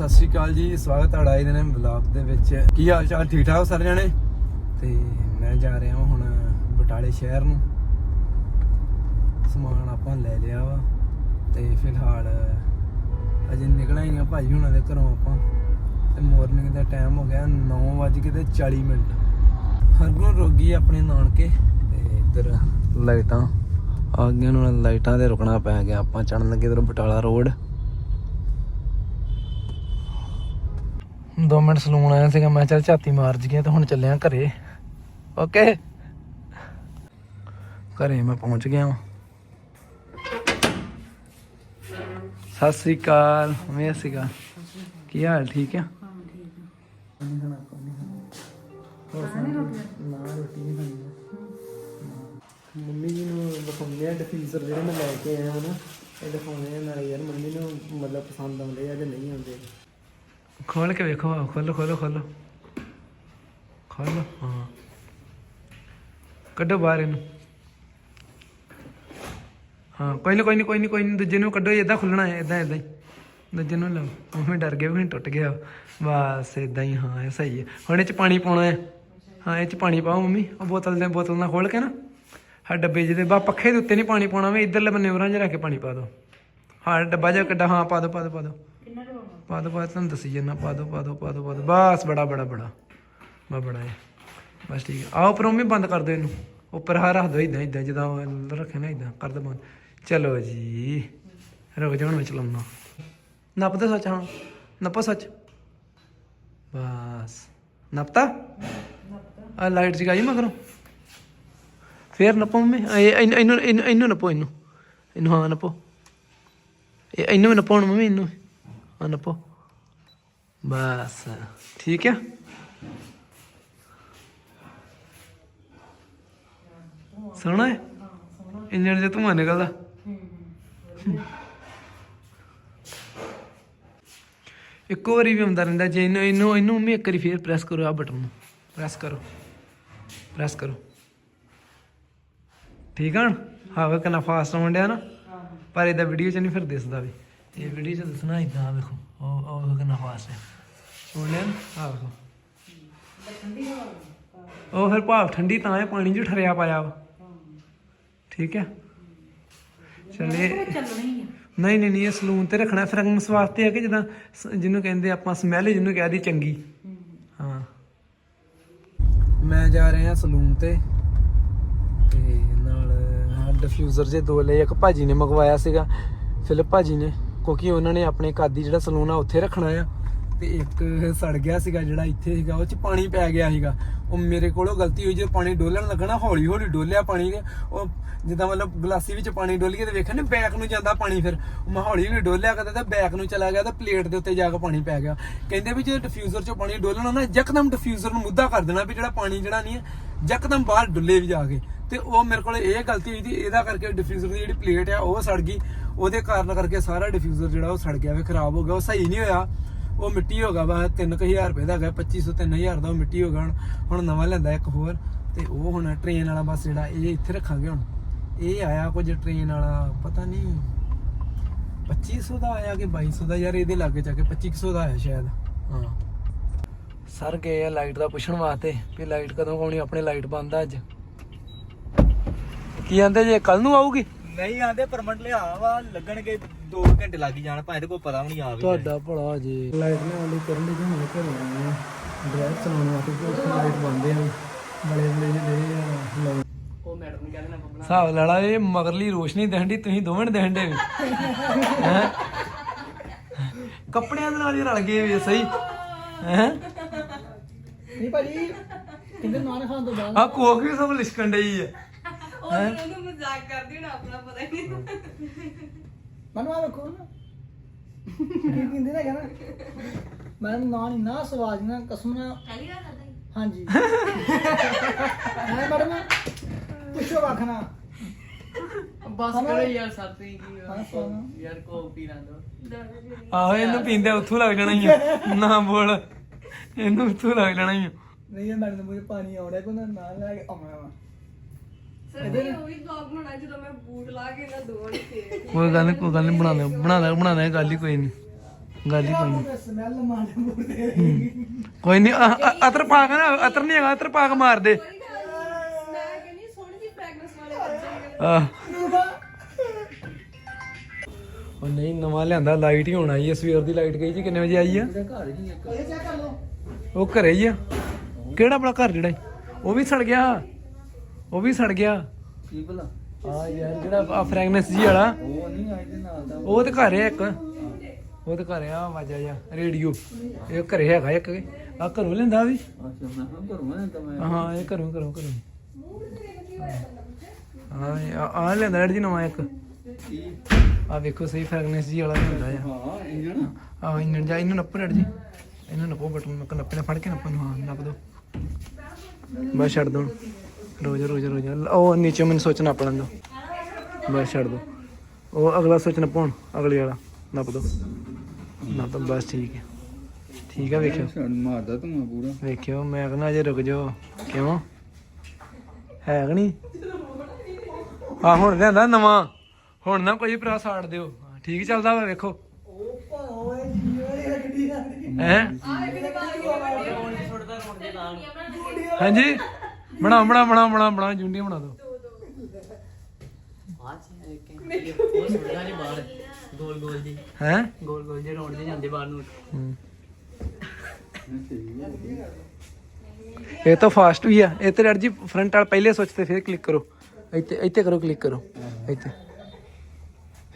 ਸਤਿ ਸ਼੍ਰੀ ਅਕਾਲ ਜੀ, ਸਵਾਗਤ ਤੁਹਾਡਾ ਇਹਦੇ ਨੇ ਵਲੌਗ ਦੇ ਵਿੱਚ। ਕੀ ਹਾਲ ਚਾਲ? ਠੀਕ ਠਾਕ ਸਾਰੇ ਜਣੇ ਤੇ ਮੈਂ ਜਾ ਰਿਹਾ ਹਾਂ ਹੁਣ ਬਟਾਲੇ ਸ਼ਹਿਰ ਨੂੰ। ਸਮਾਨ ਆਪਾਂ ਲੈ ਲਿਆ ਵਾ ਤੇ ਫਿਲਹਾਲ ਅਜੇ ਨਿਕਲਿਆ ਹੀ ਆ ਭਾਜੀ ਹੁਣਾਂ ਦੇ ਘਰੋਂ ਆਪਾਂ। ਤੇ ਮਾਰਨਿੰਗ ਦਾ ਟਾਈਮ ਹੋ ਗਿਆ 9:40 ਤੇ 40 ਮਿੰਟ। ਹਰਗੁਣ ਰੋਗੀ ਆਪਣੇ ਨਾਨਕੇ। ਤੇ ਇੱਧਰ ਲਾਈਟਾਂ ਆ ਗਈਆਂ ਨੂੰ ਲਾਈਟਾਂ ਤੇ ਰੁਕਣਾ ਪੈ ਗਿਆ। ਆਪਾਂ ਚੜਨ ਲੱਗੇ ਇਧਰ ਬਟਾਲਾ ਰੋਡ। 2 ਮਿੰਟ ਸਲੂਨ ਆਇਆ ਸੀਗਾ, ਮੈਂ ਚੱਲ ਝਾਤੀ ਮਾਰ ਜੀਏ ਤੇ ਹੁਣ ਚੱਲਿਆ ਘਰੇ। ਓਕੇ? ਘਰੇ ਮੈਂ ਪਹੁੰਚ ਗਿਆ ਹਾਂ ਸਤਿ ਸ੍ਰੀ ਅਕਾਲ ਮੈਂ ਸੀਗਾ। ਕੀ ਹਾਲ, ਠੀਕ ਆ? ਮੰਮੀ ਜੀ ਨੂੰ ਦਿਖਾਉਂਦੇ ਆ ਡਿਫਿਊਜ਼ਰ ਜਿਹੜੇ ਮੈਂ ਲੈ ਕੇ ਆਇਆ ਹਾਂ ਨਾ, ਇਹ ਦਿਖਾਉਂਦੇ ਆ ਨਾਲੇ ਯਾਰ ਮੰਮੀ ਨੂੰ ਮਤਲਬ ਪਸੰਦ ਆਉਂਦੇ ਆ ਜਾਂ ਨਹੀਂ ਆਉਂਦੇ। ਖੋਲ ਕੇ ਵੇਖੋ ਆਓ, ਖੋਲੋ ਖੋਲੋ ਖੋਲੋ ਖੋਲੋ ਹਾਂ। ਕੱਢੋ ਬਾਹਰ ਇਹਨੂੰ। ਹਾਂ ਕੋਈ ਨਾ ਕੋਈ ਨਹੀਂ ਕੋਈ ਨਹੀਂ ਕੋਈ ਨਹੀਂ ਦੂਜੇ ਨੂੰ ਕੱਢੋ ਇਦਾਂ ਖੁੱਲਣਾ ਹੈ ਇਦਾਂ ਇਦਾਂ ਹੀ। ਦੂਜੇ ਨੂੰ ਲਓ ਮੰਮੀ ਡਰ ਗਏ ਵੀ ਟੁੱਟ ਗਿਆ। ਬਸ ਇਦਾਂ ਹੀ ਹਾਂ ਇਹ ਸਹੀ ਹੈ। ਹੁਣ ਇਹ ਚ ਪਾਣੀ ਪਾਉਣਾ ਹੈ। ਹਾਂ ਇਹ ਚ ਪਾਣੀ ਪਾਓ ਮੰਮੀ। ਉਹ ਬੋਤਲ ਦੇ ਬੋਤਲ ਨਾਲ ਖੋਲ ਕੇ ਨਾ ਹਾਂ ਡੱਬੇ ਜਿਹਦੇ ਬਾ ਪੱਖੇ ਦੇ ਉੱਤੇ ਨਹੀਂ ਪਾਣੀ ਪਾਉਣਾ ਵੇ ਇਧਰਲੇ ਬੰਨੇ ਉਰਾਂ ਜਿਹਾ ਰੱਖ ਕੇ ਪਾਣੀ ਪਾ ਦਿਓ। ਹਾਂ ਡੱਬਾ ਜਿਹਾ ਕੱਢਾ ਹਾਂ ਪਾ ਦਿਓ ਪਾ ਦਿਓ ਪਾ ਦਿਓ। ਪਾ ਦੋ, ਪਾ ਤੁਹਾਨੂੰ ਦੱਸੀ ਜਨਾ ਪਾ ਦੋ ਪਾ ਦੋ ਪਾ ਦੋ ਪਾ ਦੋ। ਬਸ, ਬੜਾ ਬੜਾ ਬੜਾ। ਬਾ ਬੜਾ ਹੈ ਬਸ ਠੀਕ ਹੈ ਆਓ ਉੱਪਰੋਂ ਵੀ ਬੰਦ ਕਰ ਦਿਓ ਇਹਨੂੰ। ਉੱਪਰ ਹਾਂ ਰੱਖ ਦਿਓ ਇਦਾਂ ਇਦਾਂ ਜਿੱਦਾਂ ਉਹ ਰੱਖਿਆ ਨਾ ਇਦਾਂ ਕਰ ਦਿਓ ਬੰਦ। ਚਲੋ ਜੀ। ਰੁਕ ਜਾਣ ਵਿੱਚ ਲਾਉਣਾ ਚਲਾਉਣਾ। ਨੱਪਦਾ ਸੱਚ, ਹਾਂ। ਨੱਪੋ ਸੱਚ। ਬਸ। ਨੱਪਤਾ? ਆ ਲਾਈਟ ਜਗਾਈ ਮਗਰੋਂ। ਫੇਰ ਨੱਪੋ ਮੰਮੀ। ਇਹਨੂੰ ਇਹਨੂੰ, ਇਹਨੂੰ- ਨੱਪੋ, ਇਹਨੂੰ। ਇਹਨੂੰ, ਹਾਂ, ਨੱਪੋ। ਇਹਨੂੰ ਵੀ ਨੱਪੋ ਹੁਣ ਮੰਮੀ, ਇਹਨੂੰ ਹਾਂ ਨੱਪੋ ਬਸ ਠੀਕ ਹੈ ਸੋਹਣਾ ਹੈ ਇੰਜਣ ਜੇ ਧੂੰਆਂ ਨਿਕਲਦਾ ਇੱਕੋ ਵਾਰੀ ਵੀ ਆਉਂਦਾ ਰਹਿੰਦਾ ਜੇ ਇਹਨੂੰ ਇਹਨੂੰ ਇਹਨੂੰ ਮੰਮੀ ਇੱਕ ਵਾਰੀ ਫੇਰ ਪ੍ਰੈਸ ਕਰੋ ਆ ਬਟਨ ਨੂੰ ਪ੍ਰੈਸ ਕਰੋ ਪ੍ਰੈਸ ਕਰੋ ਠੀਕ ਆ ਹਵਾ ਕਿੰਨਾ ਫਾਸਟ ਆਉਣ ਡਿਆ ਨਾ ਪਰ ਇਹਦਾ ਵੀਡੀਓ ਚ ਨਹੀਂ ਫਿਰ ਦਿਸਦਾ ਵੀ ਇਹ ਵੀਡੀਓ ਚ ਦੱਸਣਾ ਇਦਾਂ ਵੇਖੋ, ਉਹ ਉਹ ਕਿੰਨਾ ਫਾਸਟ ਹੈ। ਸੁਣ ਆ ਵੇਖੋ। ਉਹ ਫਿਰ ਭਾਵ ਠੰਡੀ ਤਾਂ ਹੈ, ਪਾਣੀ ਚ ਠਰਿਆ ਪਾਇਆ ਵਾ ਠੀਕ ਹੈ? ਚਲੇ। ਨਹੀਂ ਨਹੀਂ ਨਹੀਂ, ਇਹ ਸਲੂਨ ਤੇ ਰੱਖਣਾ ਫ੍ਰੈਗਨੈਂਸ ਵਾਸਤੇ ਹੈ ਕਿ ਜਿੱਦਾਂ ਜਿਹਨੂੰ ਕਹਿੰਦੇ ਆਪਾਂ ਸਮੈਲ ਜਿਹਨੂੰ ਕਹਿ ਦੀ ਚੰਗੀ। ਹਾਂ। ਮੈਂ ਜਾ ਰਿਹਾ ਸਲੂਨ ਤੇ ਤੇ ਨਾਲ ਡਿਫਿਊਜ਼ਰ ਜੇ ਦੋ ਲਏ, ਇੱਕ ਭਾਜੀ ਨੇ ਮੰਗਵਾਇਆ ਸੀਗਾ ਫਿਲਿਪ ਭਾਜੀ ਨੇ। ਕਿਉਂਕਿ ਉਹਨਾਂ ਨੇ ਆਪਣੇ ਕਾਦੀ ਜਿਹੜਾ ਸਲੂਨ ਆ ਉੱਥੇ ਰੱਖਣਾ ਆ ਤੇ ਇੱਕ ਸੜ ਗਿਆ ਸੀਗਾ ਜਿਹੜਾ ਇੱਥੇ ਸੀਗਾ, ਉਹ ਚ ਪਾਣੀ ਪੈ ਗਿਆ ਸੀਗਾ। ਉਹ ਮੇਰੇ ਕੋਲੋਂ ਗਲਤੀ ਹੋਈ ਜੇ ਪਾਣੀ ਡੋਲਣ ਲੱਗਣਾ ਹੌਲੀ ਹੌਲੀ ਡੋਲਿਆ ਪਾਣੀ ਨੇ। ਉਹ ਜਿੱਦਾਂ ਮਤਲਬ ਗਲਾਸੀ ਵਿੱਚ ਪਾਣੀ ਡੋਲ ਕੇ ਤੇ ਵੇਖਿਆ ਨਾ, ਬੈਕ ਨੂੰ ਜਾਂਦਾ ਪਾਣੀ ਫਿਰ। ਮੈਂ ਹੌਲੀ ਹੌਲੀ ਡੋਲਿਆ, ਕਦੇ ਤਾਂ ਬੈਕ ਨੂੰ ਚਲਾ ਗਿਆ ਤਾਂ ਪਲੇਟ ਦੇ ਉੱਤੇ ਜਾ ਕੇ ਪਾਣੀ ਪੈ ਗਿਆ। ਕਹਿੰਦੇ ਵੀ ਜੇ ਡਿਫਿਊਜ਼ਰ ਚੋਂ ਪਾਣੀ ਡੋਲਣਾ ਨਾ ਯਕਦਮ ਡਿਫਿਊਜ਼ਰ ਨੂੰ ਮੁੱਦਾ ਕਰ ਦੇਣਾ ਵੀ ਜਿਹੜਾ ਪਾਣੀ ਜਿਹੜਾ ਨਹੀਂ ਹੈ, ਯਕਦਮ ਬਾਹਰ ਡੁੱਲੇ ਵੀ ਜਾ ਕੇ। ਤੇ ਉਹ ਮੇਰੇ ਕੋਲ ਇਹ ਗਲਤੀ ਹੋਈ ਸੀ, ਇਹਦਾ ਕਰਕੇ ਡਿਫਿਊਜ਼ਰ ਦੀ ਜਿਹੜੀ ਪਲੇਟ ਆ, ਉਹ ਸੜ ਗਈ। ਉਹਦੇ ਕਾਰਨ ਕਰਕੇ ਸਾਰਾ ਡਿਫਿਊਜ਼ਰ ਜਿਹੜਾ ਉਹ ਸੜ ਗਿਆ ਵੇ, ਖਰਾਬ ਹੋ ਗਿਆ, ਉਹ ਸਹੀ ਨਹੀਂ ਹੋਇਆ। ਉਹ ਮਿੱਟੀ ਹੋ ਗਿਆ ਵਾ 3000 ਰੁਪਏ ਦਾ ਹੈਗਾ 2500 3000 ਦਾ ਉਹ ਮਿੱਟੀ ਹੋ ਗਿਆ ਹੁਣ। ਹੁਣ ਨਵਾਂ ਲੈਂਦਾ ਇੱਕ ਹੋਰ, ਤੇ ਉਹ ਹੁਣ ਟ੍ਰੇਨ ਵਾਲਾ ਬਸ ਜਿਹੜਾ, ਇਹ ਇੱਥੇ ਰੱਖਾਂਗੇ ਹੁਣ। ਇਹ ਆਇਆ ਕੁਝ ਟ੍ਰੇਨ ਵਾਲਾ, ਪਤਾ ਨਹੀਂ 2500 ਦਾ ਆਇਆ ਕਿ 2200 ਦਾ? ਯਾਰ ਇਹਦੇ ਲਾਗੇ ਜਾ ਕੇ 2500 ਦਾ ਆਇਆ ਸ਼ਾਇਦ। ਹਾਂ। ਸਰ ਗਏ ਆ ਲਾਈਟ ਦਾ ਪੁੱਛਣ ਵਾਸਤੇ ਵੀ ਲਾਈਟ ਕਦੋਂ ਆਉਣੀ, ਆਪਣੇ ਲਾਈਟ ਬੰਦ ਆ ਅੱਜ। ਕੀ ਕਹਿੰਦੇ ਜੇ ਕੱਲ ਨੂੰ ਆਊਗੀ? ਨਹੀਂ ਆਂਦੇ ਪਰਮਨੈਂਟ ਲਿਆ ਵਾ ਲੱਗਣਗੇ 2 ਘੰਟੇ ਲੱਗ ਹੀ ਜਾਣ ਭਾਵੇਂ ਤੇ ਕੋਈ ਪਤਾ ਵੀ ਨਹੀਂ ਆਵੇ। ਤੁਹਾਡਾ ਭਲਾ ਜੀ। ਲਾਈਟ ਨੇ ਆਉਂਦੀ ਕਰਨ ਦੀ ਹੁਣ ਘਰੇ ਆਏ ਆ। ਡਰਾਈਵ ਚਲਾਉਣ ਵਾਸਤੇ ਕਿ ਉੱਥੇ ਲਾਈਟ ਬੰਦੇ ਆ। ਬੜੇ ਬੜੇ ਜਿਹੜੇ ਆ। ਲਾਉਣ ਉਹ ਮੈਡਮ ਨੂੰ ਕਹਿੰਦੇ ਨਾ ਬਬਲਾ ਹਿਸਾਬ ਲਾਲਾ ਇਹ ਮਗਰਲੀ ਰੋਸ਼ਨੀ ਦੇਣ ਦੀ ਤੁਸੀਂ ਦੋਵੇਂ ਨੇ ਦੇਣ ਦੇ ਹੈ? ਕੱਪੜਿਆਂ ਦੇ ਨਾਲ ਹੀ ਰਲ ਗਏ ਵੀ ਸਹੀ। ਹੈ? ਨਹੀਂ ਭਾਜੀ ਕਹਿੰਦੇ ਨਾਨ ਖਾਣ ਤੋਂ ਬਾਅਦ? ਆ ਕੋਕ ਵੀ ਸਭ ਲਿਸ਼ਕਣ ਡਈ ਹੈ? ਉਹਨੂੰ ਮਜ਼ਾਕ ਕਰਦੀ ਹੁਣ ਆਪਣਾ ਪਤਾ ਹੀ ਨਹੀਂ। ਮੈਨੂੰ ਆ ਵੇਖੋ ਨਾ। ਕੀ ਕਹਿੰਦੇ ਨਾ ਕਹਿੰਦਾ? ਮੈਂ ਨਾਨ ਇੰਨਾ ਸਵਾਦ ਨਾ ਕਸਮ ਨਾਲ ਪਹਿਲੀ ਵਾਰ ਕਰਦਾ ਹੀ ਹਾਂਜੀ। ਹੈ ਮੈਡਮ? ਪੁੱਛੋ ਵਾਖਣਾ ਬਸ ਕਰੋ ਯਾਰ ਸਾਥੀ ਕੀ ਹਾਂ ਯਾਰ ਕੋ ਪੀ ਲਾਂ ਦੋ। ਆਹੋ ਇਹਨੂੰ ਪੀਂਦੇ ਉੱਥੋਂ ਲੱਗ ਜਾਣਾ ਹੀ ਆ। ਨਾ ਬੋਲ। ਇਹਨੂੰ ਉੱਥੋਂ ਲੱਗ ਜਾਣਾ ਹੀ ਆ। ਨਹੀਂ ਇਹ ਮੈਡਮ ਨੂੰ ਮੁਝੇ ਪਾਣੀ ਆਉਣਾ ਕੋ ਨਾ ਨਾਲ ਲੈ ਕੇ ਆਉਣਾ ਵਾ। ਸਰ ਮੈਂ ਉਹ ਵੀ ਵਲੌਗ ਬਣਾਉਣਾ ਜਦੋਂ ਮੈਂ ਬੂਟ ਲਾ ਕੇ ਇਹਨਾਂ ਦੋਵਾਂ ਨੂੰ ਫੇਰ ਕੋਈ ਗੱਲ ਨਹੀਂ ਕੋਈ ਗੱਲ ਨਹੀਂ ਬਣਾ ਲੈ ਬਣਾ ਲੈ ਬਣਾ ਲੈ ਗੱਲ ਹੀ ਕੋਈ ਨਹੀਂ ਗੱਲ ਹੀ ਕੋਈ ਨਹੀਂ ਸਮੈਲ ਮਾਰੇ ਮੂਰੇ ਕੋਈ ਨਹੀਂ ਅਤਰ ਪਾਕ ਨਾ ਅਤਰ ਨਹੀਂ ਹੈਗਾ ਅਤਰ ਪਾਕ ਮਾਰ ਦੇ। ਮੈਂ ਕਹਿੰਦੀ ਸੋਹਣੀ ਦੀ ਫ੍ਰੈਗਨੈਂਸ ਵਾਲੇ ਬੱਚੇ ਆਹ। ਉਹ ਨਹੀਂ ਨਵਾਂ ਲਿਆਂਦਾ ਲਾਈਟ ਹੀ ਹੋਣਾ ਜੀ ਸਵੇਰ ਦੀ ਲਾਈਟ ਗਈ ਜੀ ਕਿੰਨੇ ਵਜੇ ਆਈ ਆ? ਇਹ ਚੈੱਕ ਕਰ ਲਓ ਉਹ ਘਰੇ ਹੀ ਆ। ਕਿਹੜਾ ਆਪਣਾ ਘਰ ਜਿਹੜਾ? ਉਹ ਵੀ ਸੜ ਗਿਆ। ਉਹ ਵੀ ਸੜ ਗਿਆ। ਕੀ ਭਲਾ? ਆ ਯਾਰ ਜਿਹੜਾ ਆ ਫ੍ਰੈਗਨੈਂਸ ਜੀ ਵਾਲਾ। ਉਹ ਨਹੀਂ ਆਏ ਦੇ ਨਾਲ ਦਾ ਉਹ ਤੇ ਘਰ ਹੈ। ਇੱਕ ਉਹ ਤੇ ਘਰ ਆ ਵਾਜਾ ਜਾ ਰੇਡੀਓ। ਇਹ ਘਰੇ ਹੈਗਾ ਇੱਕ ਆ ਘਰੋਂ ਲੈਂਦਾ ਵੀ? ਅੱਛਾ ਮੈਂ ਹਾਂ ਕਰੂੰਗਾ ਤਾਂ ਮੈਂ। ਹਾਂ ਇਹ ਘਰੋਂ ਘਰੋਂ ਘਰੋਂ। ਹਾਂ ਇਹ ਆ ਆ ਲੈਂਦਾ ਡੈਡੀ ਜੀ ਨਵਾਂ ਇੱਕ। ਕੀ? ਆ ਵੇਖੋ ਸਹੀ ਫ੍ਰੈਗਨੈਂਸ ਜੀ ਵਾਲਾ ਹੁੰਦਾ ਆ। ਹਾਂ ਇੰਜਣ। ਆ ਇੰਜਣ ਜਾ ਇਹਨੂੰ ਨੱਪੋ ਡੈਡੀ ਜੀ। ਇਹਨੂੰ ਨੱਪੋ ਬਟਨ ਮੈਂ ਨੱਪੇ ਨਾਲ ਫੜ ਕੇ ਨੱਪਣ ਨੂੰ ਹਾਂ ਨੱਪ ਦੋ। ਬਸ ਛੱਡ ਦੋ। ਰੋਜ਼ ਰੋਜ਼ ਰੋਜ਼। ਉਹ ਨੀਚੇ ਮੈਨੂੰ ਸੋਚਣਾ ਆਪਣਾ ਦੋ। ਬਸ ਛੱਡ ਦੋ। ਉਹ ਅਗਲਾ ਸੋਚਣਾ ਪਾਉਣ ਅਗਲੇ ਵਾਲਾ। ਨੱਪ ਦੋ। ਨੱਪ ਬਸ ਠੀਕ ਹੈ। ਠੀਕ ਹੈ ਵੇਖਿਓ। ਮਾਰਦਾ ਤੂੰ ਮੈਂ ਪੂਰਾ। ਵੇਖਿਓ ਮੈਂ ਕਹਿੰਦਾ ਅਜੇ ਰੁਕ ਜਾਓ। ਕਿਉਂ? ਹੈ ਕਿ ਨਹੀਂ? ਆ ਹੁਣ ਲਿਆਂਦਾ ਨਵਾਂ। ਹੁਣ ਨਾ ਕੋਈ ਭਰਾ ਸਾੜ ਦਿਓ। ਠੀਕ ਚੱਲਦਾ ਵਾ ਵੇਖੋ। ਹੈ? ਹਾਂਜੀ? ਬਣਾ ਬਣਾ ਬਣਾ ਬਣਾ ਬਣਾ ਜੁੰਡੀਆਂ ਬਣਾ ਦੋ ਗੋਲ ਗੋਲ ਜੀ ਹੈ? ਗੋਲ ਗੋਲ ਜੇ ਰੋਡ ਜੇ ਜਾਂਦੇ ਬਾਹਰ ਨੂੰ। ਇਹ ਤਾਂ ਫਾਸਟ ਵੀ ਆ। ਇਹ ਤੇ ਡਰ ਜੀ ਫਰੰਟ ਵਾਲ ਪਹਿਲੇ ਸੋਚ ਤੇ ਫਿਰ ਕਲਿੱਕ ਕਰੋ। ਇੱਥੇ ਇੱਥੇ ਕਰੋ ਕਲਿੱਕ ਕਰੋ। ਇੱਥੇ।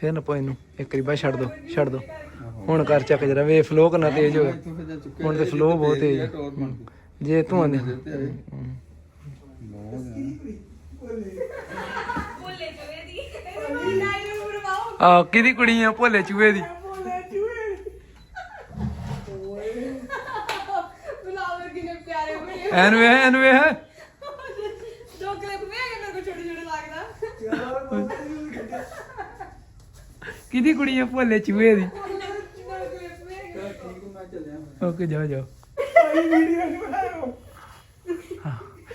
ਫਿਰ ਨਾ ਪੋ ਇਹਨੂੰ ਇੱਕ ਵਾਰੀ ਬਾਅਦ ਛੱਡ ਦੋ ਛੱਡ ਦੋ। ਹੁਣ ਕਰ ਚੱਕ ਜਰਾ। ਵੇ ਫਲੋ ਕਰਨਾ ਤੇਜ਼ ਹੋ ਗਿਆ। ਹੁਣ ਤੇ ਫਲੋ ਬਹੁਤ ਤੇਜ਼। ਜੇ ਤੂੰ ਆਂਦੇ ਭੁੱਲੇ ਚਵੇ ਦੀ ਇਹਨੂੰ ਡਾਇਲੋਗ ਬਣਵਾਓ ਆ? ਕਿਹਦੀ ਕੁੜੀ ਆ ਭੋਲੇ ਚੂਹੇ। ਦੀ ਬੁਲਾਵੇ ਕਿੰਨੇ ਪਿਆਰੇ ਬਣੇ ਐਨ ਵੇ ਐਨ ਵੇ ਦੋ ਕਲਿੱਪ ਵੀ ਹੈਗੇ ਮੇਰੇ ਕੋਲ ਛੋਟੇ ਛੋਟੇ ਲੱਗਦਾ। ਕਿਹਦੀ ਕੁੜੀ ਆ? ਭੋਲੇ ਚੂਹੇ ਦੀ। ਕਲਿੱਪ ਓਕੇ ਜਾਓ ਜਾਓ।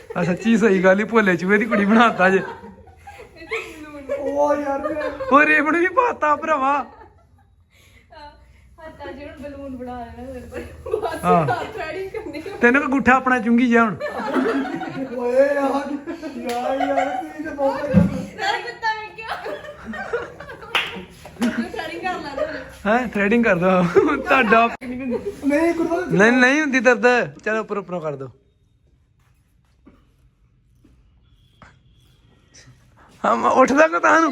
ਆ ਸੱਚੀ ਸਹੀ ਗੱਲ ਹੀ ਭੋਲੇ ਚੂਹੇ ਦੀ ਕੁੜੀ ਬਣਾਤਾ ਜੇ। ਉਹ ਯਾਰ ਹੋਰ ਰੇਵਣ ਵੀ ਪਾਤਾ ਭਰਾਵਾ। ਹੱਥਾਂ ਜਿਹਨੂੰ ਬਲੂਨ ਬਣਾ ਲੈਣਾ ਮੇਰੇ ਕੋਲ। ਬਸ ਹਾਂ। ਥ੍ਰੈਡਿੰਗ ਕਰਨੀ ਤੈਨੂੰ ਕੋ ਗੁੱਠਾ ਆਪਣਾ ਚੁੰਗੀ ਜਾ ਹੁਣ। ਓਏ ਯਾਰ ਯਾਰ ਯਾਰ ਕੀ ਤੇ ਬਹੁਤ ਨਾਲੇ ਕੁੱਤਾ ਮੈਂ ਕਿਹਾ ਥ੍ਰੈਡਿੰਗ ਕਰ ਲੈਣਾ ਹੈ ਥ੍ਰੈਡਿੰਗ ਕਰ ਦੋ ਤੁਹਾਡਾ ਨਹੀਂ ਨਹੀਂ ਹੁੰਦੀ ਦਰਦ। ਚਲੋ ਉੱਪਰ ਉੱਪਰੋਂ ਕਰ ਦੋ। ਹਾਂ ਮੈਂ ਉੱਠਦਾ ਕੋ ਤੁਹਾਨੂੰ।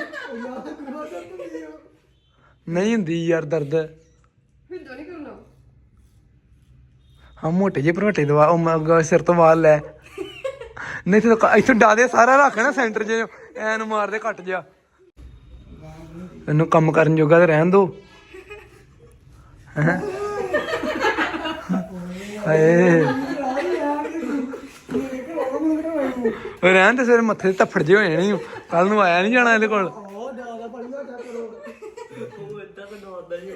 ਨਹੀਂ ਹੁੰਦੀ ਯਾਰ ਦਰਦ। ਹਿੰਦੋ ਨਹੀਂ ਕਰਨਾ ਹਾਂ ਮੋਟੇ ਜਿਹੇ ਭਰੋਟੇ ਦਵਾ ਉਹ ਮੈਂ ਅੱਗੋਂ ਸਿਰ ਤੋਂ ਵਾਲ ਲੈ। ਨਹੀਂ ਤੇ ਇੱਥੋਂ ਡਾਦੇ ਸਾਰਾ ਰੱਖਣਾ ਸੈਂਟਰ 'ਚ ਐਨ ਮਾਰਦੇ ਘੱਟ ਜਾ ਇਹਨੂੰ ਕੰਮ ਕਰਨ ਜੋਗਾ ਤੇ ਰਹਿਣ ਦੋ। ਹੈਂ? ਹਾਏ ਉਹ ਰਹਿਣ ਤੇ ਸਿਰ ਮੱਥੇ ਤੇ ਧੱਫੜ ਜੇ ਹੋਏ ਨਹੀਂ ਕੱਲ ਨੂੰ ਆਇਆ ਨਹੀਂ ਜਾਣਾ ਇਹਦੇ ਕੋਲ। ਉਹ ਜ਼ਿਆਦਾ ਪੜੀ ਦਾ ਕਰੋ ਉਹ ਇਦਾਂ ਤਾਂ ਡੋਰਦਾ ਜੀ।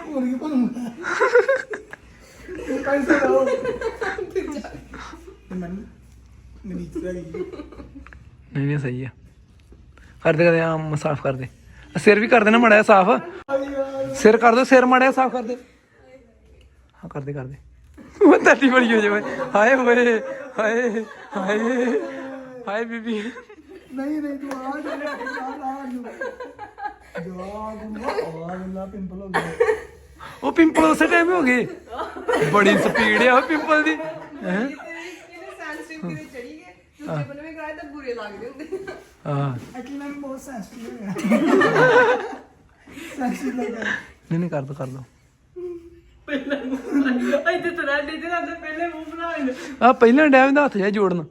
ਹੋਰ ਕੀ ਬਣੂਗਾ? ਪੈਸੇ ਲਾਓ। ਮੈਂ ਮੇਰੀ ਇੱਛਾ ਹੈ ਨਹੀਂ ਨਹੀਂ ਸਹੀ ਆ। ਕਰਦੇ ਕਰਦੇ ਆ ਸਾਫ਼ ਕਰ ਦੇ। ਆਹ ਸਿਰ ਵੀ ਕਰ ਦੇਣਾ ਮੜਿਆ ਸਾਫ਼। ਸਿਰ ਕਰ ਦੋ ਸਿਰ ਮੜਿਆ ਸਾਫ਼ ਕਰ ਦੇ। ਹਾਂ ਕਰਦੇ ਕਰਦੇ ਉਹ ਤੱਤੀ ਬੜੀ ਹੋ ਜਾਵੇ। ਹਾਏ ਹੋਏ ਹਾਏ ਹਾਏ ਹਾਏ ਬੀਬੀ। ਨਹੀਂ ਨਹੀਂ ਤੂੰ ਆ ਜਾ। ਆ ਪਿੰਪਲ ਹੋ ਗਿਆ ਉਹ ਪਿੰਪਲ ਉਸੇ ਟਾਈਮ ਹੋ ਗਏ। ਬੜੀ ਸਪੀਡ ਆ ਉਹ ਪਿੰਪਲ ਦੀ। ਹੈਂ? ਨਹੀਂ ਨਹੀਂ ਕਰ ਦੋ ਕਰ ਦੋ। ਇੱਥੇ ਪਹਿਲੇ ਮੂੰਹ ਬਣਾ ਲੈਂਦੇ। ਆ ਪਹਿਲਾਂ ਡੈਵ ਦਾ ਹੱਥ ਜਿਹਾ ਜੋੜਨ।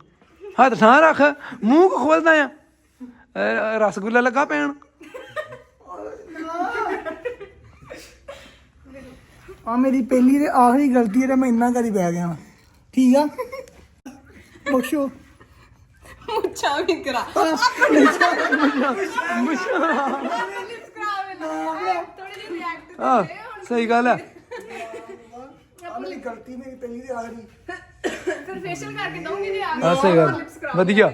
ਹੱਥ ਥਾਂ ਰੱਖ ਮੂੰਹ ਕੋ ਖੋਲਦਾ ਆ। ਅਹ ਰਸਗੁੱਲਾ ਲੱਗਾ ਪੈਣ ਆ ਮੇਰੀ ਪਹਿਲੀ ਤੇ ਆਖਰੀ ਗਲਤੀ ਹੈ ਤੇ ਮੈਂ ਇੰਨਾ ਕਰੀ ਬਹਿ ਗਿਆ ਵਾਂ। ਠੀਕ ਆ? ਬਖਸ਼ੋ ਮੁੱਛਾਂ ਵੀ ਕਰਾ। ਮੁਸ਼ਾ ਥੋੜੀ ਜਿਹੀ ਰਿਐਕਟ ਸਹੀ ਗੱਲ ਆ। ਆ ਮੇਰੀ ਗਲਤੀ ਮੇਰੀ ਪਹਿਲੀ ਤੇ ਆਖਰੀ ਫਿਰ ਫੇਸ਼ੀਅਲ ਕਰਕੇ ਦਊਂਗੀ ਤੇ ਆ ਆ ਸਹੀ ਗੱਲ ਵਧੀਆ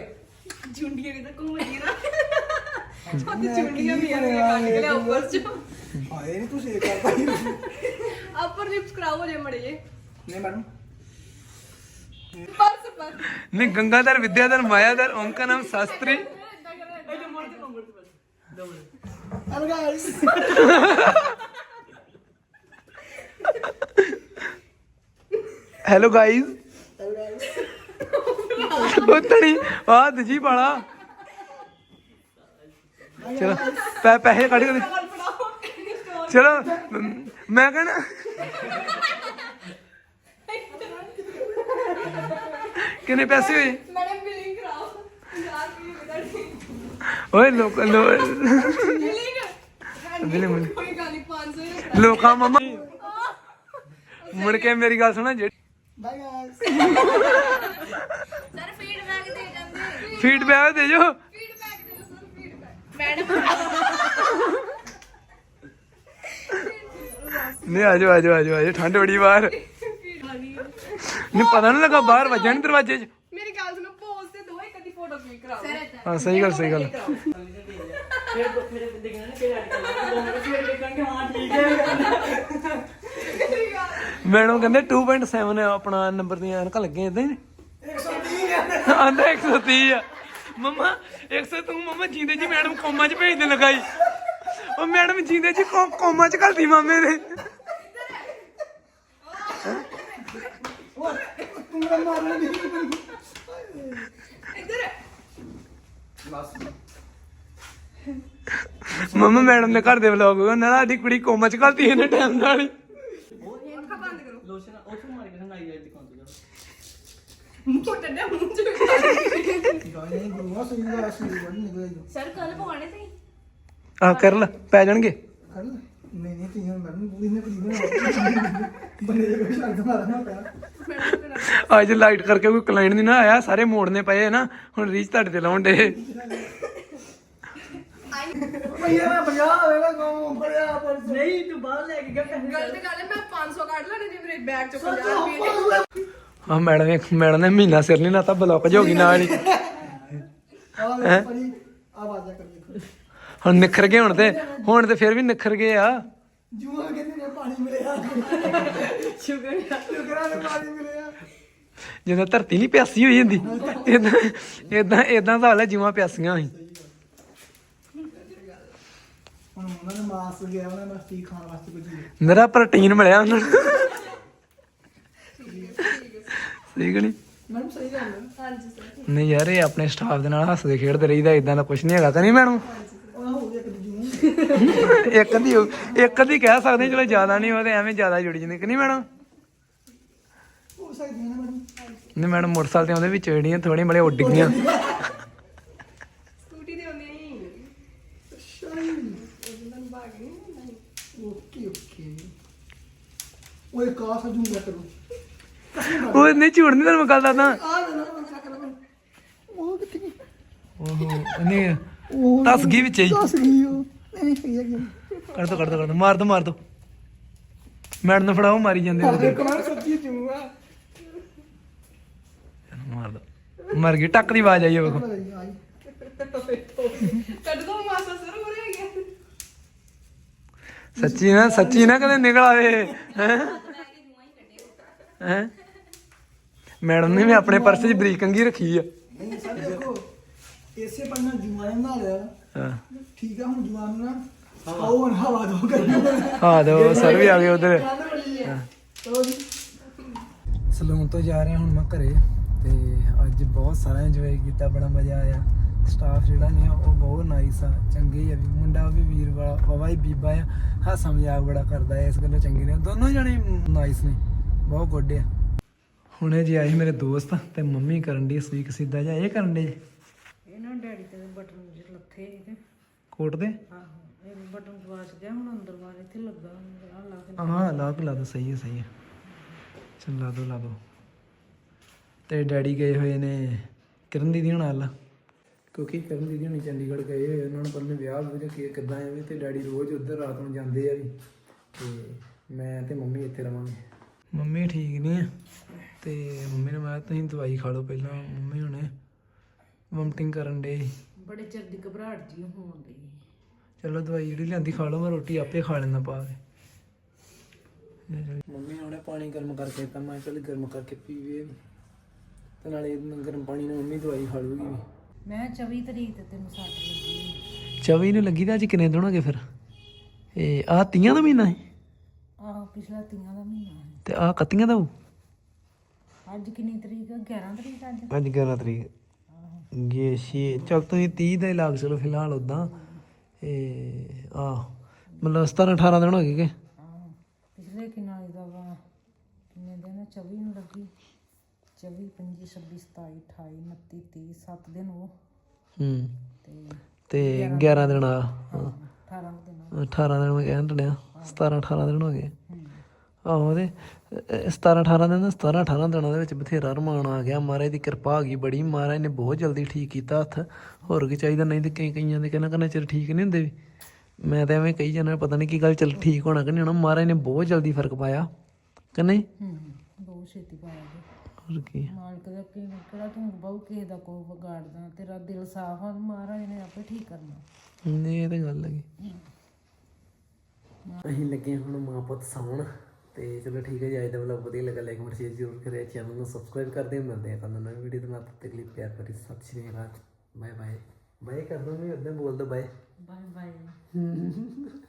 ਜੁੰਡੀਆਂ ਕਿਤੇ ਘੁੰਮਦੀ ਨਾ ਛੋਟੀ ਚੁੰਨੀਆਂ ਵੀ ਆ ਕੱਢ ਕੇ ਲਿਆ ਉੱਪਰ ਚ ਹਾਏ ਨਹੀਂ ਤੂੰ ਸੇਕ ਕਰਦਾ ਹੀ ਨਹੀਂ ਅਪਰ ਲਿਪਸ ਕਰਾਓ ਜੇ ਮੜੇ ਜੇ ਮੈਡਮ ਪਰਸ ਪਰ ਨਹੀਂ ਗੰਗਾਧਰ ਵਿਦਿਆਧਰ ਮਾਇਆਧਰ ਓੰਕਾ ਨਾਮ Shastri hello guys hello guys ਉਹ ਤਣੀ ਆ ਦਜੀ ਵਾਲਾ। ਚਲੋ ਪੈ ਪੈਸੇ ਕੱਢ ਕੇ ਦੇ। ਚਲੋ ਮ- ਮੈਂ ਕਹਣਾ ਕਿੰਨੇ ਪੈਸੇ ਹੋਏ? ਮੈਡਮ ਬਿਲਿੰਗ ਕਰਾਓ 50 ਰੁਪਏ ਵਿਦਰਤੀ ਓਏ ਲੋਕ ਲੋ ਬਿਲਿੰਗ ਬਿਲਿੰਗ ਬਿਲਿੰਗ। ਕੋਈ ਗੱਲ ਨਹੀਂ 500 ਹੀ ਰੱਖਣਾ। ਲੋਕਾਂ ਮਮਾ ਮੁੜ ਕੇ ਮੇਰੀ ਗੱਲ ਸੁਣਾ ਜਿਹੜੀ ਬਾਏ ਗਾਇਸ ਸਰ ਫੀਡਬੈਕ ਦੇ ਜਾਂਦੇ ਫੀਡਬੈਕ ਦੇ ਜੋ ਫੀਡਬੈਕ ਦੇ ਸਰ ਫੀਡਬੈਕ ਮੈਡਮ ਨਹੀਂ ਆਜੋ ਆਜੋ ਆਜੋ ਆਜੋ ਠੰਡ ਬੜੀ ਬਾਹਰ। ਨਹੀਂ ਪਤਾ ਨਹੀਂ ਲੱਗਾ ਬਾਹਰ ਵੱਜਣ ਦਰਵਾਜ਼ੇ 'ਚ। ਮੇਰੀ ਗੱਲ ਸੁਣੋ ਪੋਜ਼ ਤੇ ਦੋ ਇੱਕ ਅੱਧੀ ਫੋਟੋ ਕਲਿੱਕ ਕਰਾਓ ਹਾਂ ਸਹੀ ਗੱਲ ਸਹੀ ਗੱਲ। ਮੈਡਮ ਕਹਿੰਦੇ 2.7 ਆਪਣਾ ਨੰਬਰ ਦੀਆਂ ਐਨਕਾਂ ਲੱਗੀਆਂ ਇਦਾਂ ਹੀ 130 ਆਂਦਾ 130 ਆ। ਮਮਾ 100 ਤੂੰ ਮਮਾ ਜਿੰਦੇ ਜੀ ਮੈਡਮ ਕੋਮਾ 'ਚ ਭੇਜ ਦੇ ਲਗਾਈ। ਉਹ ਮੈਡਮ ਜਿੰਦੇ ਜੀ ਕੋਮਾ 'ਚ ਘਲਦੀ ਮਾਮੇ ਨੇ ਤੂੰ ਮੇਰਾ ਮਾਰਨ ਦੀ। ਇੱਧਰ ਮਮਾ ਮੈਡਮ ਦੇ ਘਰ ਦੇ ਵਲੌਗ ਉਹਨਾਂ ਸਾਡੀ ਕੁੜੀ ਕੋਮਾ 'ਚ ਘਲਦੀ ਇਹਨੇ ਟਾਈਮ ਨਾਲ ਹੀ ਅੱਖਾਂ ਬੰਦ ਕਰੋ ਲੋਸ਼ਨ ਉਹ ਮਾਰ ਕੇ ਨਾਈ ਅੱਜ ਦਿਖਾਉਂਦਾ ਮੂੰਹ ਟੱਡਾ ਮੂੰਹ ਚ ਗਾਇਸ ਨਹੀਂ ਗੁਰੂਆ ਸਹੀ ਗੱਲ ਸੀ ਬੜੀ ਨਿਕਲ ਗਈ ਸਰ ਕੱਲ ਪਵਾਣੇ ਸੀ ਆ ਕਰ ਲੈ ਪੈ ਜਾਣਗੇ। ਕਰ ਲੈ ਨਹੀਂ ਨਹੀਂ ਤੀਆਂ ਮੈਡਮ ਪੂਰੀ ਨੇ ਪਲੀ ਬਣਾ ਬੰਦੇ ਦੇ ਕੋਈ ਸ਼ਰਤ ਮਾਰਨਾ ਪਿਆ ਅੱਜ ਲਾਈਟ ਕਰਕੇ ਕੋਈ ਕਲਾਇੰਟ ਨਹੀਂ ਨਾ ਆਇਆ ਸਾਰੇ ਮੋੜਨੇ ਪਏ ਆ ਨਾ ਹੁਣ ਰੀਚ ਤੁਹਾਡੇ ਤੇ ਲਾਉਣ ਦੇ ਭਈਆ ਮੈਂ 50 ਹੋਵੇਗਾ ਕੌਮ ਫੜਿਆ ਪਰ ਨਹੀਂ ਤੂੰ ਬਾਹਰ ਲੈ ਕੇ ਗਿਆ। ਗਲਤ ਗੱਲ ਹੈ ਮੈਂ 500 ਕੱਢ ਲੈਣੇ ਜੇ ਮੇਰੇ ਬੈਗ ਚੋਂ 50 ਰੁਪਏ ਨੇ ਆ ਮੈਡਮ ਇੱਕ ਮੈਡਮ ਨੇ ਮਹੀਨਾ ਸਿਰ ਨਹੀਂ ਲਾਤਾ ਬਲੌਕ ਜੋ ਗਈ ਨਾਲ ਹੀ। ਆਵਾਜ਼ਾਂ ਕਰ ਦੇਖੋ ਹੁਣ ਨਿਖਰ ਗਏ ਹੁਣ ਤੇ ਹੁਣ ਤੇ ਫਿਰ ਵੀ ਨਿਖਰ ਗਏ ਆ। ਜੂਆ ਕਹਿੰਦੇ ਨੇ ਪਾਣੀ ਮਿਲਿਆ। ਸ਼ੁਕਰ ਸ਼ੁਕਰਾਂ ਨੇ ਪਾਣੀ ਮਿਲਿਆ। ਜਿਵੇਂ ਧਰਤੀ ਨਹੀਂ ਪਿਆਸੀ ਹੋਈ ਜਾਂਦੀ ਇਦਾਂ ਇਦਾਂ ਇਦਾਂ ਦਾ ਹਾਲ ਹੈ ਜਿਵੇਂ ਪਿਆਸੀਆਂ ਹੋਈ ਹੁਣ ਉਹਨਾਂ ਨੇ ਮਾਸ ਗਿਆ ਉਹਨਾਂ ਨੇ ਮਸਤੀ ਖਾਣ ਵਾਸਤੇ ਕੁਝ ਨਹੀਂ ਨਰਾ ਪ੍ਰੋਟੀਨ ਮਿਲਿਆ ਉਹਨਾਂ ਨੂੰ। ਸਹੀ ਗਣੀ ਮੈਡਮ ਸਹੀ ਗੱਲ ਹੈ। ਹਾਂਜੀ ਸਰ ਨਹੀਂ ਯਾਰ ਇਹ ਆਪਣੇ ਸਟਾਫ ਦੇ ਨਾਲ ਹੱਸਦੇ ਖੇਡਦੇ ਰਹੀਦਾ ਇਦਾਂ ਦਾ ਕੁਝ ਨਹੀਂ ਹੈਗਾ ਤਾਂ ਨਹੀਂ ਮੈਡਮ? ਹੋ ਗਿਆ ਇੱਕ ਅੱਧੀ ਹੋ- ਇੱਕ ਅੱਧੀ ਕਹਿ ਸਕਦੇ ਚਲੋ ਜ਼ਿਆਦਾ ਨਹੀਂ ਉਹ ਤੇ ਐਵੇਂ ਜ਼ਿਆਦਾ ਜੁੜ ਜਾਂਦੇ ਕਿ ਨਹੀਂ ਮੈਡਮ? ਹੋ ਸਕਦੀ ਹੈ ਨਾ ਮੈਡਮ। ਨਹੀਂ ਮੈਡਮ ਮੋਟਰਸਾਈਕਲ ਤੇ ਆਉਂਦੇ ਵਿੱਚ ਜਿਹੜੀਆਂ ਥੋੜੀਆਂ ਬੜੇ ਉੱਡ ਗਈਆਂ ਸਕੂਟੀ ਤੇ ਆਉਂਦੇ ਨਹੀਂ ਓਕੇ ਓਕੇ। ਓਏ ਕਾਸ ਜੂ ਮੈਂ ਕਰੂੰ। ਉਹ ਨਹੀਂ ਝੂਠ ਨਹੀਂ ਤੈਨੂੰ ਗੱਲ ਦੱਸਦਾ। ਉਹ ਕਿੱਥੇ ਗਈ? ਨਹੀਂ ਉਹ ਦੱਸ ਗਈ ਵਿੱਚ ਹੀ। ਦੱਸ ਗਈ ਉਹ। ਨਹੀਂ ਸਹੀ ਹੈ ਕਰ ਦੋ ਕਰ ਦੋ ਕਰ ਦੋ। ਮਾਰ ਦੋ ਮਾਰ ਦੋ। ਮੈਡਮ ਨੂੰ ਫੜਾਓ ਮਾਰੀ ਜਾਂਦੇ ਉਹਦੇ। ਕਮਾਲ ਸੱਚੀ ਜੂ ਆ ਮਾਰ ਦੋ। ਮਰ ਗਈ ਟੱਕ ਦੀ ਆਵਾਜ਼ ਆਈ ਆ ਵੇਖੋ। ਕੱਢ ਦੋ ਮਾਸਾ ਸਰ ਹੋ ਰਿਹਾ ਗਿਆ। ਸੱਚੀ ਨਾ ਸੱਚੀ ਨਾ ਕਦੇ ਨਿਕਲ ਆਵੇ ਹੈ? ਹੈ? ਮੈਡਮ ਨੇ ਵੀ ਆਪਣੇ ਪਰਸ 'ਚ ਬਰੀਕ ਕੰਗੀ ਰੱਖੀ ਆ। ਨਹੀਂ ਸਰ ਦੇਖੋ ਇਸੇ ਪੰਨਾ ਜੂਆ ਨੇ ਬਣਾ ਲਿਆ ਹਾਂ। ਠੀਕ ਆ ਹੁਣ ਜੂਆ ਨੂੰ ਨਾ ਆਓ ਹੁਣ ਹਵਾ ਦੋ ਕਰੀ ਆ ਦੋ ਸਰ ਵੀ ਆ ਗਏ ਉਧਰ। ਸਲੂਨ ਤੋਂ ਜਾ ਰਹੇ ਹੁਣ ਮੈਂ ਘਰੇ ਤੇ ਅੱਜ ਬਹੁਤ ਸਾਰਾ ਇੰਜੋਏ ਕੀਤਾ ਬੜਾ ਮਜ਼ਾ ਆਇਆ। ਸਟਾਫ ਜਿਹੜਾ ਨੇ ਉਹ ਬਹੁਤ ਨਾਈਸ ਆ ਚੰਗੇ ਆ। ਵੀ ਮੁੰਡਾ ਵੀ ਵੀਰ ਵਾਲਾ ਬਾਬਾ ਹੀ ਬੀਬਾ ਆ। ਹਾਸਾ ਮਜ਼ਾਕ ਬੜਾ ਕਰਦਾ ਹੈ ਇਸ ਗੱਲੋਂ ਚੰਗੇ ਨੇ। ਦੋਨੋਂ ਜਣੇ ਨਾਈਸ ਨੇ ਬਹੁਤ ਗੁੱਡ ਆ। ਹੁਣੇ ਜੀ ਆਏ ਮੇਰੇ ਦੋਸਤ ਤੇ ਮੰਮੀ ਕਰਨ ਦੀ ਸਵੀਕ ਸਿੱਧਾ ਜਾ ਇਹ ਕਰਨ ਦੇ ਇਹਨਾਂ ਡੈਡੀ ਤੇ ਬਟਨ ਜਿਹੜੇ ਲੱਥੇ ਇਹਦੇ ਕੋਟ ਦੇ ਆਹੋ ਇਹ ਬਟਨ ਗਵਾਚ ਗਿਆ ਹੁਣ ਅੰਦਰ ਬਾਹਰ ਇੱਥੇ ਲੱਗਾ ਆ ਲਾ ਕੇ ਹਾਂ ਲਾ ਕੇ ਲਾ ਦੋ ਸਹੀ ਹੈ ਸਹੀ ਹੈ। ਚੱਲ ਲਾ ਦੋ ਲਾ ਦੋ। ਤੇ ਡੈਡੀ ਗਏ ਹੋਏ ਨੇ ਕਿਰਨ ਦੀਦੀ ਹੁਣ ਆਲਾ ਕਿਉਂਕਿ ਕਰਨ ਦੀਦੀ ਹੁਣੀ ਚੰਡੀਗੜ੍ਹ ਗਏ ਹੋਏ ਉਹਨਾਂ ਨੂੰ ਪਤਾ ਵਿਆਹ ਵੀ ਕਿ ਕਿੱਦਾਂ ਐਵੇਂ ਤੇ ਡੈਡੀ ਰੋਜ਼ ਉੱਧਰ ਰਾਤ ਨੂੰ ਜਾਂਦੇ ਆ ਵੀ। ਤੇ ਮੈਂ ਤੇ ਮੰਮੀ ਇੱਥੇ ਰਵਾਂਗੇ। ਮੰਮੀ ਠੀਕ ਨਹੀਂ ਆ ਤੇ ਮੰਮੀ ਨੇ ਮੈਂ ਤੁਸੀਂ ਦਵਾਈ ਖਾ ਲਓ ਪਹਿਲਾਂ। ਮੰਮੀ ਹੁਣੇ ਵਮਟਿੰਗ ਕਰਨ ਦੇ ਬੜੇ ਚਿਰ ਦੀ ਘਬਰਾਹਟ ਜੀ ਹੋਣ ਦੀ ਚਲੋ ਦਵਾਈ ਜਿਹੜੀ ਲਿਆਂਦੀ ਖਾ ਲਓ ਮੈਂ ਰੋਟੀ ਆਪੇ ਖਾ ਲੈਣਾ ਪਾ ਕੇ। ਮੰਮੀ ਨੇ ਉਹਨੇ ਪਾਣੀ ਗਰਮ ਕਰਕੇ ਤਾਂ ਮੈਂ ਚਲ ਗਰਮ ਕਰਕੇ ਪੀਵੇ। ਤੇ ਨਾਲੇ ਗਰਮ ਪਾਣੀ ਨਾਲ ਮੰਮੀ ਦਵਾਈ ਖਾ ਲੂਗੀ। ਮੈਂ 24 ਤਰੀਕ ਤੇ ਤੈਨੂੰ ਸੱਟ ਲੱਗੀ। 24 ਨੂੰ ਲੱਗੀ ਤਾਂ ਅੱਜ ਕਿੰਨੇ ਦਿਨ ਹੋ ਗਏ ਫਿਰ? ਇਹ ਆਹ ਤੀਆਂ ਦਾ ਮਹੀਨਾ ਹੈ ਆਹੋ ਪਿਛਲਾ ਤੀਆਂ ਦਾ ਮਹੀਨਾ ਹੈ ਤੇ ਆਹ ਕੱਤੀਆਂ ਦਾ ਹੋਊ? ਅੱਜ ਕਿੰਨੀ ਤਰੀਕ? ਆ 11 ਤਰੀਕ ਅੱਜ? ਅੱਜ 11 ਤਰੀਕ। ਇਹ ਛੇ। ਚੱਲ ਤੁਸੀਂ 30 ਦਾ ਹੀ ਲਾਗ ਚਲੋ ਫਿਲਹਾਲ ਉਦਾਂ ਇਹ ਆ ਮਤਲਬ 17 18 ਦਿਨ ਹੋ ਗਏ ਕਿ? ਪਿਛਲੇ ਕਿੰਨਾ ਦਾ ਵਾ? ਕਿੰਨੇ ਦਿਨ? 24 ਨੂੰ ਲੱਗੀ। 24 25 26 27 28 29 30 7 ਦਿਨ ਉਹ। ਹੂੰ। ਤੇ ਤੇ 11 ਦਿਨ। ਆ। ਹਾਂ, 18 ਕੁ ਦਿਨ। 18 ਦਿਨ ਮੈਂ ਕਹਿਣ ਡਿਆ। 17 18 ਦਿਨ ਹੋ ਗਏ। ਆਹੋ ਤੇ 17 18 ਦਿਨ 17 18 ਦਿਨਾਂ ਦੇ ਵਿੱਚ ਬਥੇਰਾ ਰਮਾਨ ਆ ਗਿਆ। ਮਹਾਰਾਜ ਦੀ ਕਿਰਪਾ ਆ ਗਈ ਬੜੀ। ਮਹਾਰਾਜ ਨੇ ਬਹੁਤ ਜਲਦੀ ਠੀਕ ਕੀਤਾ ਹੱਥ। ਹੋਰ ਕੀ ਚਾਹੀਦਾ? ਨਹੀਂ ਤੇ ਕਈ ਕਈਆਂ ਦੇ ਕਹਿੰਦਾ ਕਰਨਾ ਚਿਰ ਠੀਕ ਨਹੀਂ ਹੁੰਦੇ ਵੀ। ਮੈਂ ਤਾਂ ਐਵੇਂ ਕਹੀ ਜਾਂਦਾ ਪਤਾ ਨਹੀਂ ਕੀ ਗੱਲ ਚੱਲ ਠੀਕ ਹੋਣਾ ਕਿ ਨਹੀਂ ਹੋਣਾ। ਮਹਾਰਾਜ ਨੇ ਬਹੁਤ ਜਲਦੀ ਫ਼ਰਕ ਪਾਇਆ। ਕਿ ਨਹੀਂ? ਹੂੰ ਬਹੁਤ ਛੇਤੀ ਪਾਇਆ ਜੀ। ਹੋਰ ਕੀ? ਮਾਲਕ ਦਾ ਕੀ ਕਿਹੜਾ ਤੂੰ ਬਹੁ ਕਿਸੇ ਦਾ ਕੋ ਵਿਗਾੜਦਾ ਤੇਰਾ ਦਿਲ ਸਾਫ਼ ਆ ਮਹਾਰਾਜ ਨੇ ਆਪੇ ਠੀਕ ਕਰਨਾ। ਨਹੀਂ ਇਹ ਤਾਂ ਗੱਲ ਹੈਗੀ। ਅਸੀਂ ਲੱਗੇ ਹੁਣ ਮਾਂ ਪੁੱਤ ਸੌਣ ਤੇ ਚਲੋ ਠੀਕ ਹੈ ਜੀ ਅੱਜ ਦਾ ਵਲੌਗ ਵਧੀਆ ਲੱਗਾ ਲਾਈਕ ਮਰ ਸ਼ੇਅਰ ਜ਼ਰੂਰ ਕਰਿਆ ਚੈਨਲ ਨੂੰ ਸਬਸਕ੍ਰਾਈਬ ਕਰ ਦਿਓ ਮਿਲਦੇ ਆ ਕੱਲ ਨਵੀਂ ਵੀਡੀਓ ਦੇ ਨਾਲ ਤਦ ਤੱਕ ਲਈ ਪਿਆਰ ਭਰੀ ਸਤਿ ਸ਼੍ਰੀ ਅਕਾਲ ਬਾਏ ਬਾਏ ਬਾਏ ਕਰ ਦੋ ਮੈਂ ਉਦੋਂ ਬੋਲ ਦੋ ਬਾਏ ਬਾਏ ਬਾਏ